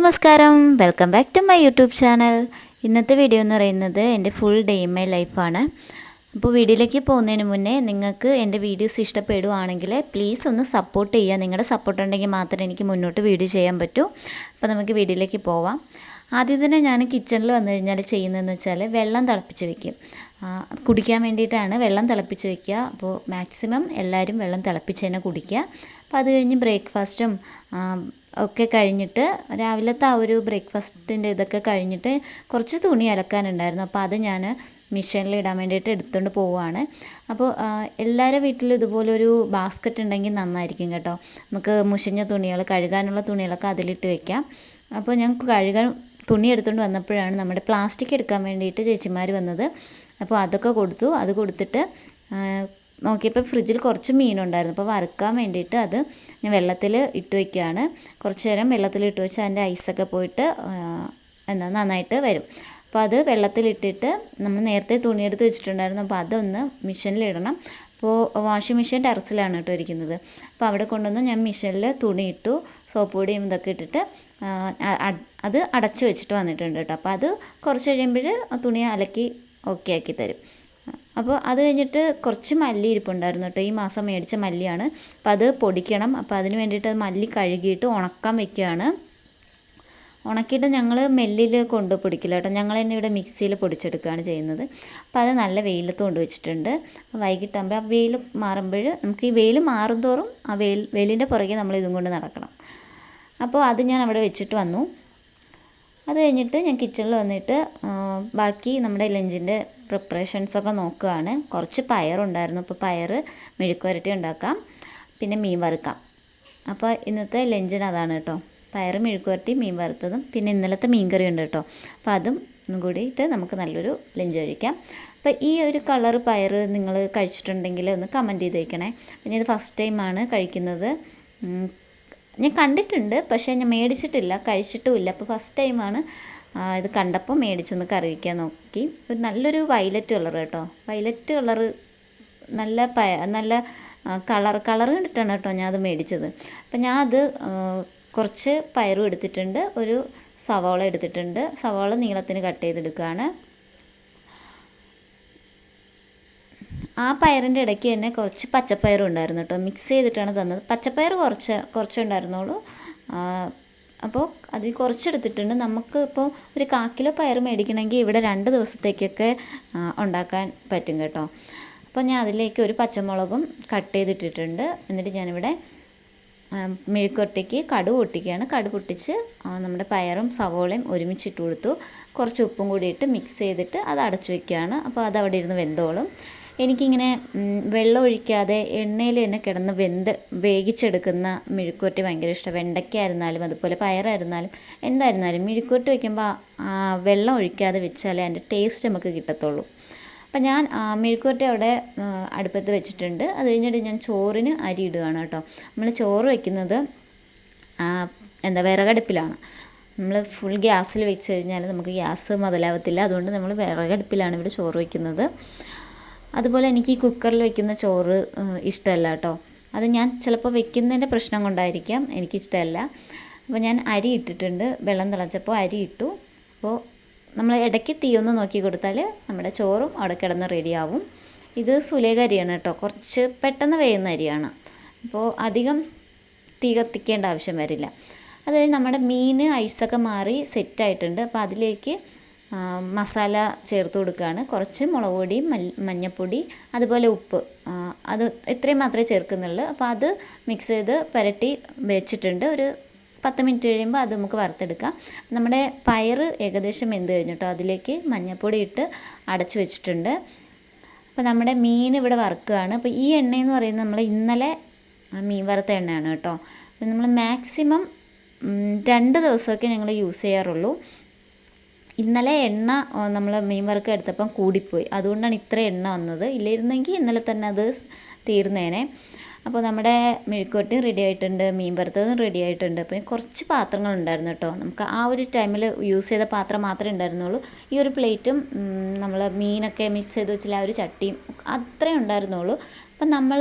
നമസ്കാരം. Welcome back to my YouTube channel ഇന്നത്തെ video എന്ന് പറയുന്നത് എന്റെ ഫുൾ ഡേ ഇൻ മൈ ലൈഫാണ് അപ്പോൾ വീഡിയോയിലേക്ക് പോകുന്നതിന് മുന്നേ നിങ്ങൾക്ക് എന്റെ വീഡിയോസ് ഇഷ്ടപ്പെടുവാണെങ്കിൽ പ്ലീസ് ഒന്ന് സപ്പോർട്ട് ചെയ്യുക. നിങ്ങളുടെ സപ്പോർട്ട് ഉണ്ടെങ്കിൽ മാത്രമേ എനിക്ക് മുന്നോട്ട് വീഡിയോ ചെയ്യാൻ പറ്റൂ. അപ്പോൾ നമുക്ക് വീഡിയോയിലേക്ക് പോവാം. ആദ്യം തന്നെ ഞാൻ കിച്ചണിൽ വന്നു കഴിഞ്ഞാൽ ചെയ്യുന്നതെന്ന് വെച്ചാൽ വെള്ളം തിളപ്പിച്ച് വയ്ക്കും കുടിക്കാൻ വേണ്ടിയിട്ടാണ് വെള്ളം തിളപ്പിച്ച് വയ്ക്കുക അപ്പോൾ മാക്സിമം എല്ലാവരും വെള്ളം തിളപ്പിച്ച് തന്നെ കുടിക്കുക. അപ്പോൾ അത് കഴിഞ്ഞ് ബ്രേക്ക്ഫാസ്റ്റും ഒക്കെ കഴിഞ്ഞിട്ട് രാവിലത്തെ ആ ഒരു ബ്രേക്ക്ഫാസ്റ്റിന്റെ ഇതൊക്കെ കഴിഞ്ഞിട്ട് കുറച്ച് തുണി അലക്കാനുണ്ടായിരുന്നു. അപ്പോൾ അത് ഞാൻ മിഷീനിൽ ഇടാൻ വേണ്ടിയിട്ട് എടുത്തുകൊണ്ട് പോവുകയാണ്. അപ്പോൾ എല്ലാവരുടെ വീട്ടിലും ഇതുപോലൊരു ബാസ്ക്കറ്റ് ഉണ്ടെങ്കിൽ നന്നായിരിക്കും കേട്ടോ. നമുക്ക് മുഷിഞ്ഞ തുണികൾ കഴുകാനുള്ള തുണികളൊക്കെ അതിലിട്ട് വെക്കാം. അപ്പോൾ ഞാൻ കഴുകാൻ തുണി എടുത്തുകൊണ്ട് വന്നപ്പോഴാണ് നമ്മുടെ പ്ലാസ്റ്റിക് എടുക്കാൻ വേണ്ടിയിട്ട് ചേച്ചിമാർ വന്നത്. അപ്പോൾ അതൊക്കെ കൊടുത്തു. അത് കൊടുത്തിട്ട് നോക്കിയപ്പോൾ ഫ്രിഡ്ജിൽ കുറച്ച് മീനുണ്ടായിരുന്നു. അപ്പോൾ വറുക്കാൻ വേണ്ടിയിട്ട് അത് ഞാൻ വെള്ളത്തിൽ ഇട്ട് വയ്ക്കുകയാണ്. കുറച്ച് നേരം വെള്ളത്തിൽ ഇട്ട് വെച്ചാൽ അതിന്റെ ഐസൊക്കെ പോയിട്ട് എന്താ നന്നായിട്ട് വരും. അപ്പോൾ അത് വെള്ളത്തിലിട്ടിട്ട് നമ്മൾ നേരത്തെ തുണിയെടുത്ത് വെച്ചിട്ടുണ്ടായിരുന്നു. അപ്പോൾ അതൊന്ന് മിഷനിലിടണം അപ്പോൾ വാഷിംഗ് മെഷീൻ ടെറസിലാണ് കേട്ടോ ഇരിക്കുന്നത്. അപ്പോൾ അവിടെ കൊണ്ടുവന്ന് ഞാൻ മിഷനിൽ തുണി ഇട്ടു സോപ്പ് പൊടിയും ഇതൊക്കെ ഇട്ടിട്ട് അത് അടച്ചു വെച്ചിട്ട് വന്നിട്ടുണ്ട് കേട്ടോ. അപ്പോൾ അത് കുറച്ച് കഴിയുമ്പോൾ തുണി അലക്കി ഓക്കെ ആക്കി തരും. അപ്പോൾ അത് കഴിഞ്ഞിട്ട് കുറച്ച് മല്ലി ഇരിപ്പുണ്ടായിരുന്നു കേട്ടോ. ഈ മാസം മേടിച്ച മല്ലിയാണ്. അപ്പോൾ അത് പൊടിക്കണം. അപ്പോൾ അതിന് വേണ്ടിയിട്ട് മല്ലി കഴുകിയിട്ട് ഉണക്കാൻ വെക്കുകയാണ്. ഉണക്കിയിട്ട് ഞങ്ങൾ മെല്ലിൽ കൊണ്ട് പൊടിക്കില്ല കേട്ടോ. ഞങ്ങൾ തന്നെ ഇവിടെ മിക്സിയിൽ പൊടിച്ചെടുക്കുകയാണ് ചെയ്യുന്നത്. അപ്പോൾ അത് നല്ല വെയിലത്ത് കൊണ്ട് വെച്ചിട്ടുണ്ട്. വൈകിട്ടാകുമ്പോൾ ആ വെയിൽ മാറുമ്പോൾ നമുക്ക് ഈ വെയിൽ മാറും തോറും ആ വെയിൽ വെയിലിന്റെ പുറകെ നമ്മൾ ഇതും കൊണ്ട് നടക്കണം. അപ്പോൾ അത് ഞാൻ അവിടെ വെച്ചിട്ട് വന്നു. അത് കഴിഞ്ഞിട്ട് ഞാൻ കിച്ചണിൽ വന്നിട്ട് ബാക്കി നമ്മുടെ ലഞ്ചിന്റെ പ്രിപ്പറേഷൻസൊക്കെ നോക്കുകയാണ് കുറച്ച് പയറുണ്ടായിരുന്നു. അപ്പോൾ പയർ മെഴുക്കുവരട്ടി ഉണ്ടാക്കാം. പിന്നെ മീൻ വറുക്കാം. അപ്പോൾ ഇന്നത്തെ ലഞ്ചിന് അതാണ് കേട്ടോ. പയർ മെഴുക്കുവരട്ടി മീൻ വറുത്തതും പിന്നെ ഇന്നലത്തെ മീൻ കറി ഉണ്ട് കേട്ടോ. അപ്പോൾ അതും കൂടിയിട്ട് നമുക്ക് നല്ലൊരു ലഞ്ച് കഴിക്കാം. അപ്പോൾ ഈ ഒരു കളർ പയർ നിങ്ങൾ കഴിച്ചിട്ടുണ്ടെങ്കിൽ ഒന്ന് കമന്റ് ചെയ്തേക്കണേ പിന്നെ ഇത് ഫസ്റ്റ് ടൈമാണ് കഴിക്കുന്നത്. ഞാൻ കണ്ടിട്ടുണ്ട് പക്ഷേ ഞാൻ മേടിച്ചിട്ടില്ല കഴിച്ചിട്ടുമില്ല. അപ്പോൾ ഫസ്റ്റ് ടൈമാണ് ഇത് കണ്ടപ്പോൾ മേടിച്ചൊന്ന് കറി വയ്ക്കാൻ നോക്കി. ഒരു നല്ലൊരു വയലറ്റ് കളർ കേട്ടോ. വയലറ്റ് കളറ് നല്ല പയ നല്ല കളർ കളർ കണ്ടിട്ടാണ് കേട്ടോ ഞാൻ അത് മേടിച്ചത്. അപ്പം ഞാൻ അത് കുറച്ച് പയറും എടുത്തിട്ടുണ്ട് ഒരു സവാള എടുത്തിട്ടുണ്ട്. സവാള നീളത്തിന് കട്ട് ചെയ്തെടുക്കുകയാണ്. ആ പയറിന്റെ ഇടയ്ക്ക് തന്നെ കുറച്ച് പച്ചപ്പയറും ഉണ്ടായിരുന്നു കേട്ടോ. മിക്സ് ചെയ്തിട്ടാണ് തന്നത്. പച്ചപ്പയർ കുറച്ച് കുറച്ചുണ്ടായിരുന്നുള്ളൂ അപ്പോൾ അതിൽ കുറച്ചെടുത്തിട്ടുണ്ട്. നമുക്ക് ഇപ്പോൾ ഒരു കാ കിലോ പയർ മേടിക്കണമെങ്കിൽ ഇവിടെ രണ്ട് ദിവസത്തേക്കൊക്കെ ഉണ്ടാക്കാൻ പറ്റും കേട്ടോ. അപ്പോൾ ഞാൻ അതിലേക്ക് ഒരു പച്ചമുളകും കട്ട് ചെയ്തിട്ടിട്ടുണ്ട്. എന്നിട്ട് ഞാനിവിടെ മെഴുക്കൊട്ടയ്ക്ക് കടു പൊട്ടിക്കുകയാണ്. കടു പൊട്ടിച്ച് നമ്മുടെ പയറും സവോളയും ഒരുമിച്ചിട്ട് കൊടുത്തു. കുറച്ച് ഉപ്പും കൂടി ഇട്ട് മിക്സ് ചെയ്തിട്ട് അത് അടച്ചു വയ്ക്കുകയാണ് അപ്പോൾ അത് അവിടെ ഇരുന്ന് വെന്തോളും. എനിക്കിങ്ങനെ വെള്ളം ഒഴിക്കാതെ എണ്ണയിൽ തന്നെ കിടന്ന് വെന്ത് വേവിച്ചെടുക്കുന്ന മെഴുക്കുവരട്ടി ഭയങ്കര ഇഷ്ടം. വെണ്ടയ്ക്ക ആയിരുന്നാലും അതുപോലെ പയറായിരുന്നാലും എന്തായിരുന്നാലും മെഴുക്കുവരട്ടി വയ്ക്കുമ്പോൾ വെള്ളം ഒഴിക്കാതെ വെച്ചാലേ അതിന്റെ ടേസ്റ്റ് നമുക്ക് കിട്ടത്തുള്ളൂ. അപ്പം ഞാൻ മെഴുക്കുവരട്ടി അവിടെ അടുപ്പത്ത് വെച്ചിട്ടുണ്ട്. അത് കഴിഞ്ഞിട്ട് ഞാൻ ചോറിന് അരി ഇടുകയാണ് കേട്ടോ. നമ്മൾ ചോറ് വയ്ക്കുന്നത് എന്താ വിറകടുപ്പിലാണ്. നമ്മൾ ഫുൾ ഗ്യാസിൽ വെച്ച് കഴിഞ്ഞാൽ നമുക്ക് ഗ്യാസ് മുതലാവത്തില്ല. അതുകൊണ്ട് നമ്മൾ വിറകടുപ്പിലാണ് ഇവിടെ ചോറ് വയ്ക്കുന്നത് അതുപോലെ എനിക്ക് ഈ കുക്കറിൽ വെക്കുന്ന ചോറ് ഇഷ്ടമല്ല കേട്ടോ. അത് ഞാൻ ചിലപ്പോൾ വെക്കുന്നതിന്റെ പ്രശ്നം കൊണ്ടായിരിക്കാം എനിക്കിഷ്ടമല്ല. അപ്പോൾ ഞാൻ അരി ഇട്ടിട്ടുണ്ട് വെള്ളം തിളച്ചപ്പോൾ അരി ഇട്ടു. അപ്പോൾ നമ്മൾ ഇടയ്ക്ക് തീ ഒന്ന് നോക്കി കൊടുത്താൽ നമ്മുടെ ചോറും അവിടെ കിടന്ന് റെഡിയാവും ഇത് സുലേഖ അരിയാണ് കേട്ടോ കുറച്ച് പെട്ടെന്ന് വേയുന്ന അരിയാണ്. അപ്പോൾ അധികം തീ കത്തിക്കേണ്ട ആവശ്യം വരില്ല. അത് നമ്മുടെ മീൻ ഐസൊക്കെ മാറി സെറ്റായിട്ടുണ്ട് അപ്പോൾ അതിലേക്ക് മസാല ചേർത്ത് കൊടുക്കുകയാണ് കുറച്ച് മുളക് പൊടി മഞ്ഞൾപ്പൊടി അതുപോലെ ഉപ്പ്. അത് ഇത്രയും മാത്രമേ ചേർക്കുന്നുള്ളൂ. അപ്പോൾ അത് മിക്സ് ചെയ്ത് പുരട്ടി വെച്ചിട്ടുണ്ട്. ഒരു പത്ത് മിനിറ്റ് കഴിയുമ്പോൾ അത് നമുക്ക് വറുത്തെടുക്കാം. നമ്മുടെ പയർ ഏകദേശം വെന്ത് കഴിഞ്ഞിട്ടോ അതിലേക്ക് മഞ്ഞൾപ്പൊടി ഇട്ട് അടച്ചു വെച്ചിട്ടുണ്ട്. അപ്പോൾ നമ്മുടെ മീൻ ഇവിടെ വറുക്കുകയാണ്. അപ്പോൾ ഈ എണ്ണയെന്ന് പറയുന്നത് നമ്മൾ ഇന്നലെ മീൻ വറുത്ത എണ്ണയാണ് കേട്ടോ. നമ്മൾ മാക്സിമം രണ്ട് ദിവസമൊക്കെ ഞങ്ങൾ യൂസ് ചെയ്യാറുള്ളൂ. ഇന്നലെ എണ്ണ നമ്മൾ മീൻ വറുക്ക എടുത്തപ്പം കൂടിപ്പോയി. അതുകൊണ്ടാണ് ഇത്ര എണ്ണ വന്നത്. ഇല്ലായിരുന്നെങ്കിൽ ഇന്നലെ തന്നെ അത് തീർന്നേനെ. അപ്പോൾ നമ്മുടെ മെഴുക്കുവരട്ടി റെഡി ആയിട്ടുണ്ട് മീൻ വറുത്തതും റെഡി ആയിട്ടുണ്ട്. അപ്പോൾ കുറച്ച് പാത്രങ്ങൾ ഉണ്ടായിരുന്നു കേട്ടോ. നമുക്ക് ആ ഒരു ടൈമിൽ യൂസ് ചെയ്ത പാത്രം മാത്രമേ ഉണ്ടായിരുന്നുള്ളൂ. ഈ ഒരു പ്ലേറ്റും നമ്മൾ മീനൊക്കെ മിക്സ് ചെയ്ത് വെച്ചില്ല ആ ഒരു ചട്ടിയും അത്രേ ഉണ്ടായിരുന്നുള്ളൂ. അപ്പം നമ്മൾ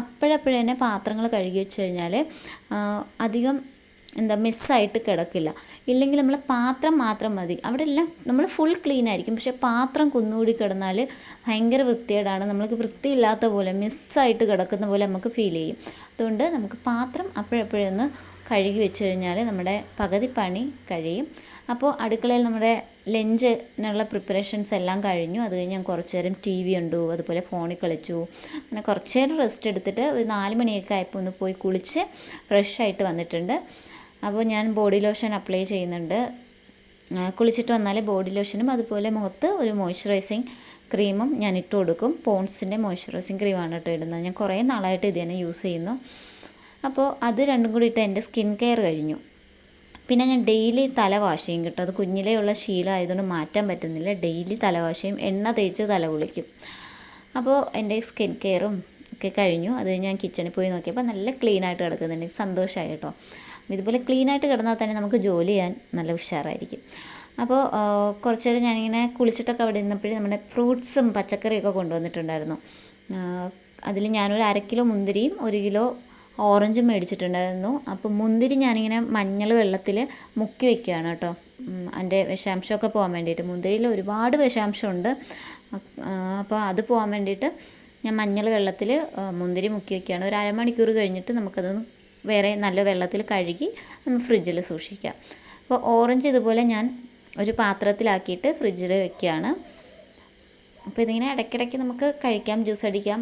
അപ്പോഴപ്പോഴേ തന്നെ പാത്രങ്ങൾ കഴുകി വെച്ച് കഴിഞ്ഞാൽ അധികം എന്താ മിസ്സായിട്ട് കിടക്കില്ല. ഇല്ലെങ്കിൽ നമ്മൾ പാത്രം മാത്രം മതി. അവിടെ എല്ലാം നമ്മൾ ഫുൾ ക്ലീൻ ആയിരിക്കും. പക്ഷേ പാത്രം കുന്നുകൂടി കിടന്നാൽ ഭയങ്കര വൃത്തികേടാണ്. നമ്മൾക്ക് വൃത്തിയില്ലാത്ത പോലെ മിസ്സായിട്ട് കിടക്കുന്ന പോലെ നമുക്ക് ഫീൽ ചെയ്യും. അതുകൊണ്ട് നമുക്ക് പാത്രം അപ്പോഴപ്പോഴൊന്ന് കഴുകി വെച്ച് കഴിഞ്ഞാൽ നമ്മുടെ പകുതി പണി കഴിയും. അപ്പോൾ അടുക്കളയിൽ നമ്മുടെ ലഞ്ചിനുള്ള പ്രിപ്പറേഷൻസ് എല്ലാം കഴിഞ്ഞു. അത് കഴിഞ്ഞ് ഞാൻ കുറച്ച് നേരം ടി വി കണ്ടു. അതുപോലെ ഫോണിൽ കളിച്ചു. അങ്ങനെ കുറച്ച് നേരം റെസ്റ്റ് എടുത്തിട്ട് ഒരു നാല് മണിയൊക്കെ ആയപ്പോൾ ഒന്ന് പോയി കുളിച്ച് ഫ്രഷ് ആയിട്ട് വന്നിട്ടുണ്ട്. അപ്പോൾ ഞാൻ ബോഡി ലോഷൻ അപ്ലൈ ചെയ്യുന്നുണ്ട്. കുളിച്ചിട്ട് വന്നാൽ ബോഡി ലോഷനും അതുപോലെ മുഖത്ത് ഒരു മോയ്സ്ചറൈസിങ് ക്രീമും ഞാൻ ഇട്ട് കൊടുക്കും. പോൺസിന്റെ മോയ്സ്ചറൈസിങ് ക്രീമാണ് കേട്ടോ ഇടുന്നത്. ഞാൻ കുറേ നാളായിട്ട് ഇത് തന്നെ യൂസ് ചെയ്യുന്നു. അപ്പോൾ അത് രണ്ടും കൂടി ഇട്ട് എന്റെ സ്കിൻ കെയർ കഴിഞ്ഞു. പിന്നെ ഞാൻ ഡെയിലി തല വാഷ് ചെയ്യും കേട്ടോ. അത് കുഞ്ഞിലേ ഉള്ള ആയതുകൊണ്ട് മാറ്റാൻ പറ്റുന്നില്ല. ഡെയിലി തല വാഷ് ചെയ്യും. എണ്ണ തേച്ച് തല കുളിക്കും. അപ്പോൾ എന്റെ സ്കിൻ കെയറും ഒക്കെ കഴിഞ്ഞു. അത് ഞാൻ കിച്ചണിൽ പോയി നോക്കിയപ്പോൾ നല്ല ക്ലീൻ ആയിട്ട് കിടക്കുന്നുണ്ട് സന്തോഷമായി കേട്ടോ. ഇതുപോലെ ക്ലീൻ ആയിട്ട് കിടന്നാൽ തന്നെ നമുക്ക് ജോലി ചെയ്യാൻ നല്ല ഉഷാറായിരിക്കും. അപ്പോൾ കുറച്ച് നേരം ഞാനിങ്ങനെ കുളിച്ചിട്ടൊക്കെ അവിടെ നിന്നപ്പോഴേ നമ്മുടെ ഫ്രൂട്ട്സും പച്ചക്കറിയൊക്കെ കൊണ്ടുവന്നിട്ടുണ്ടായിരുന്നു. അതിൽ ഞാനൊരു അര കിലോ മുന്തിരിയും ഒരു കിലോ ഓറഞ്ചും മേടിച്ചിട്ടുണ്ടായിരുന്നു. അപ്പോൾ മുന്തിരി ഞാനിങ്ങനെ മഞ്ഞൾ വെള്ളത്തിൽ മുക്കി വെക്കുകയാണ് കേട്ടോ. അതിന്റെ വിഷാംശമൊക്കെ പോകാൻ വേണ്ടിയിട്ട്. മുന്തിരിയിൽ ഒരുപാട് വിഷാംശമുണ്ട്. അപ്പോൾ അത് പോകാൻ വേണ്ടിയിട്ട് ഞാൻ മഞ്ഞൾ വെള്ളത്തിൽ മുന്തിരി മുക്കി വെക്കുകയാണ്. ഒരു അരമണിക്കൂർ കഴിഞ്ഞിട്ട് നമുക്കതൊന്ന് വേറെ നല്ല വെള്ളത്തിൽ കഴുകി നമ്മൾ ഫ്രിഡ്ജിൽ സൂക്ഷിക്കാം. അപ്പോൾ ഓറഞ്ച് ഇതുപോലെ ഞാൻ ഒരു പാത്രത്തിലാക്കിയിട്ട് ഫ്രിഡ്ജിൽ വെക്കുകയാണ്. അപ്പോൾ ഇതിങ്ങനെ ഇടയ്ക്കിടയ്ക്ക് നമുക്ക് കഴിക്കാം ജ്യൂസ് അടിക്കാം.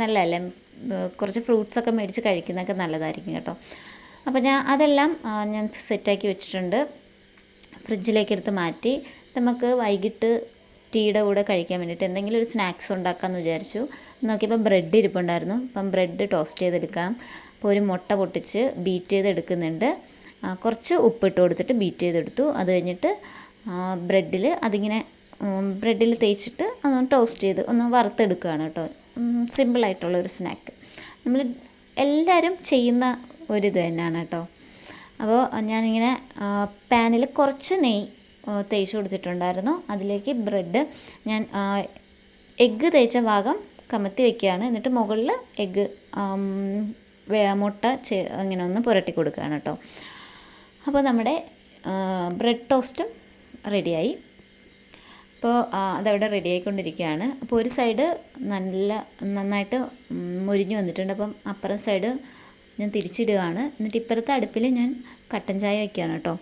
നല്ലതല്ലേ? കുറച്ച് ഫ്രൂട്ട്സ് ഒക്കെ മേടിച്ച് കഴിക്കുന്നതൊക്കെ നല്ലതായിരിക്കും കേട്ടോ. അപ്പോൾ ഞാൻ അതെല്ലാം ഞാൻ സെറ്റാക്കി വെച്ചിട്ടുണ്ട്. ഫ്രിഡ്ജിലേക്ക് എടുത്ത് മാറ്റി. നമുക്ക് വൈകിട്ട് ടീയുടെ കൂടെ കഴിക്കാൻ വേണ്ടിയിട്ട് എന്തെങ്കിലും ഒരു സ്നാക്സ് ഉണ്ടാക്കാമെന്ന് വിചാരിച്ചു. നോക്കിയപ്പോൾ ബ്രെഡ് ഇരിപ്പുണ്ടായിരുന്നു. അപ്പം ബ്രെഡ് ടോസ്റ്റ് ചെയ്തെടുക്കാം. അപ്പോൾ ഒരു മുട്ട പൊട്ടിച്ച് ബീറ്റ് ചെയ്തെടുക്കുന്നുണ്ട്. കുറച്ച് ഉപ്പിട്ട് കൊടുത്തിട്ട് ബീറ്റ് ചെയ്തെടുത്തു. അത് കഴിഞ്ഞിട്ട് ബ്രെഡിൽ അതിങ്ങനെ ബ്രെഡിൽ തേച്ചിട്ട് അതൊന്ന് ടോസ്റ്റ് ചെയ്ത് ഒന്ന് വറുത്തെടുക്കുകയാണ് കേട്ടോ. സിമ്പിളായിട്ടുള്ളൊരു സ്നാക്ക് നമ്മൾ എല്ലാവരും ചെയ്യുന്ന ഒരിത് തന്നെയാണ് കേട്ടോ. അപ്പോൾ ഞാനിങ്ങനെ പാനിൽ കുറച്ച് നെയ് തേച്ച് കൊടുത്തിട്ടുണ്ടായിരുന്നു. അതിലേക്ക് ബ്രെഡ് ഞാൻ എഗ്ഗ് തേച്ച ഭാഗം കമത്തി വെക്കുകയാണ്. എന്നിട്ട് മുകളിൽ എഗ്ഗ് മുട്ട ഇങ്ങനെ ഒന്ന് പുരട്ടി കൊടുക്കുകയാണ് കേട്ടോ. അപ്പോൾ നമ്മുടെ ബ്രെഡ് ടോസ്റ്റും റെഡിയായി. അപ്പോൾ അതവിടെ റെഡി ആയിക്കൊണ്ടിരിക്കുകയാണ് അപ്പോൾ ഒരു സൈഡ് നല്ല നന്നായിട്ട് മൊരിഞ്ഞ് വന്നിട്ടുണ്ട്. അപ്പം അപ്പുറം സൈഡ് ഞാൻ തിരിച്ചിടുകയാണ്. എന്നിട്ട് ഇപ്പുറത്തെ അടുപ്പിൽ ഞാൻ കട്ടൻ ചായ വയ്ക്കുകയാണ് കേട്ടോ.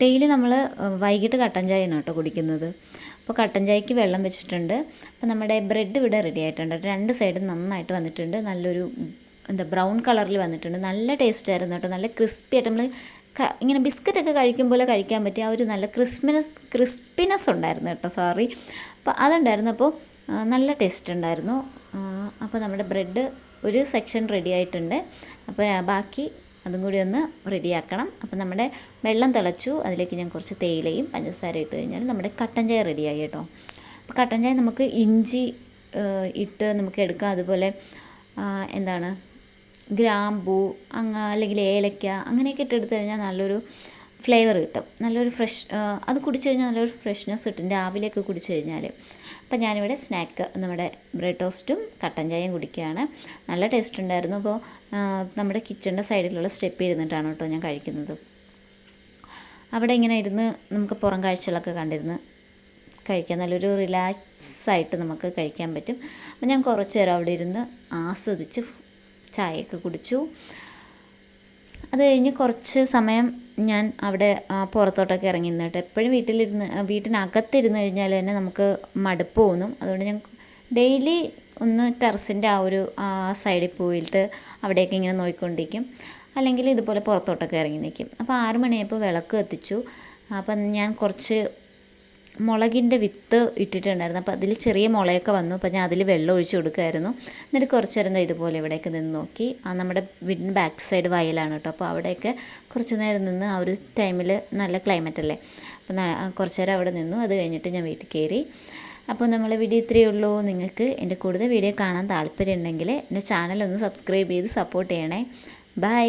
ഡെയിലി നമ്മൾ വൈകിട്ട് കട്ടൻ ചായയാണ് കേട്ടോ കുടിക്കുന്നത്. അപ്പോൾ കട്ടൻ ചായക്ക് വെള്ളം വെച്ചിട്ടുണ്ട്. അപ്പോൾ നമ്മുടെ ബ്രെഡ് ഇവിടെ റെഡി ആയിട്ടുണ്ട്. രണ്ട് സൈഡും നന്നായിട്ട് വന്നിട്ടുണ്ട്. നല്ലൊരു എന്താ ബ്രൗൺ കളറിൽ വന്നിട്ടുണ്ട്. നല്ല ടേസ്റ്റ് ആയിരുന്നു കേട്ടോ. നല്ല ക്രിസ്പി ആയിട്ട് നമ്മൾ ഇങ്ങനെ ബിസ്ക്കറ്റ് ഒക്കെ കഴിക്കും പോലെ കഴിക്കാൻ പറ്റിയ ആ ഒരു നല്ല ക്രിസ്മിനസ് ക്രിസ്പിനെസ് ഉണ്ടായിരുന്നു കേട്ടോ. സോറി അപ്പോൾ അതുണ്ടായിരുന്നു അപ്പോൾ നല്ല ടേസ്റ്റ് ഉണ്ടായിരുന്നു. അപ്പോൾ നമ്മുടെ ബ്രെഡ് ഒരു സെക്ഷൻ റെഡി ആയിട്ടുണ്ട്. അപ്പോൾ ബാക്കി അതും കൂടി ഒന്ന് റെഡിയാക്കണം. അപ്പോൾ നമ്മുടെ വെള്ളം തിളച്ചു. അതിലേക്ക് ഞാൻ കുറച്ച് തേയിലയും പഞ്ചസാര ഇട്ട് കഴിഞ്ഞാൽ നമ്മുടെ കട്ടൻ ചായ റെഡിയായി കേട്ടോ. അപ്പോൾ കട്ടൻ ചായ നമുക്ക് ഇഞ്ചി ഇട്ട് നമുക്ക് എടുക്കാം. അതുപോലെ എന്താണ് ഗ്രാമ്പൂ അങ്ങ അല്ലെങ്കിൽ ഏലക്ക അങ്ങനെയൊക്കെ ഇട്ടെടുത്ത് കഴിഞ്ഞാൽ നല്ലൊരു ഫ്ലേവർ കിട്ടും. നല്ലൊരു ഫ്രഷ് അത് കുടിച്ചു കഴിഞ്ഞാൽ നല്ലൊരു ഫ്രഷ്നെസ് കിട്ടും. രാവിലെയൊക്കെ കുടിച്ചു കഴിഞ്ഞാൽ അപ്പം ഞാനിവിടെ സ്നാക്ക് നമ്മുടെ ബ്രെഡ് ടോസ്റ്റും കട്ടൻ ചായയും കുടിക്കുകയാണ്. നല്ല ടേസ്റ്റ് ഉണ്ടായിരുന്നു. അപ്പോൾ നമ്മുടെ കിച്ചണിന്റെ സൈഡിലുള്ള സ്റ്റെപ്പ് ഇരുന്നിട്ടാണ് കേട്ടോ ഞാൻ കഴിക്കുന്നത്. അവിടെ ഇങ്ങനെ ഇരുന്ന് നമുക്ക് പുറം കാഴ്ചകളൊക്കെ കണ്ടിരുന്ന് കഴിക്കാൻ നല്ലൊരു റിലാക്സ് ആയിട്ട് നമുക്ക് കഴിക്കാൻ പറ്റും. അപ്പം ഞാൻ കുറച്ച് നേരം അവിടെ ഇരുന്ന് ആസ്വദിച്ച് ചായയൊക്കെ കുടിച്ചു. അത് കഴിഞ്ഞ് കുറച്ച് സമയം ഞാൻ അവിടെ പുറത്തോട്ടൊക്കെ ഇറങ്ങി നിന്നിട്ട് എപ്പോഴും വീട്ടിലിരുന്ന് വീട്ടിനകത്തിരുന്ന് കഴിഞ്ഞാൽ തന്നെ നമുക്ക് മടുപ്പ് തോന്നും. അതുകൊണ്ട് ഞാൻ ഡെയിലി ഒന്ന് ടെറസിന്റെ ആ ഒരു സൈഡിൽ പോയിട്ട് അവിടെയൊക്കെ ഇങ്ങനെ നോക്കിക്കൊണ്ടിരിക്കും അല്ലെങ്കിൽ ഇതുപോലെ പുറത്തോട്ടൊക്കെ ഇറങ്ങി നിൽക്കും. അപ്പോൾ ആറ് മണിയായപ്പോൾ വിളക്ക് കത്തിച്ചു. അപ്പം ഞാൻ കുറച്ച് മുളകിന്റെ വിത്ത് ഇട്ടിട്ടുണ്ടായിരുന്നു. അപ്പോൾ അതിൽ ചെറിയ മുളയൊക്കെ വന്നു. അപ്പോൾ ഞാൻ അതിൽ വെള്ളം ഒഴിച്ച് കൊടുക്കുമായിരുന്നു എന്നിട്ട് കുറച്ച് നേരം ഇതുപോലെ ഇവിടെയൊക്കെ നിന്ന് നോക്കി. ആ നമ്മുടെ വീടിന്റെ ബാക്ക് സൈഡ് വയലാണ് കേട്ടോ അപ്പോൾ അവിടെയൊക്കെ കുറച്ച് നേരം നിന്ന് ആ ഒരു ടൈമിൽ നല്ല ക്ലൈമറ്റ് അല്ലേ? അപ്പോൾ കുറച്ച് നേരം അവിടെ നിന്നു. അത് കഴിഞ്ഞിട്ട് ഞാൻ വീട്ടിൽ കയറി. അപ്പോൾ നമ്മൾ വീഡിയോ ഇത്രയേ ഉള്ളൂ. നിങ്ങൾക്ക് എന്റെ കൂടുതൽ വീഡിയോ കാണാൻ താല്പര്യം ഉണ്ടെങ്കിൽ എന്റെ ചാനൽ ഒന്ന് സബ്സ്ക്രൈബ് ചെയ്ത് സപ്പോർട്ട് ചെയ്യണേ. ബൈ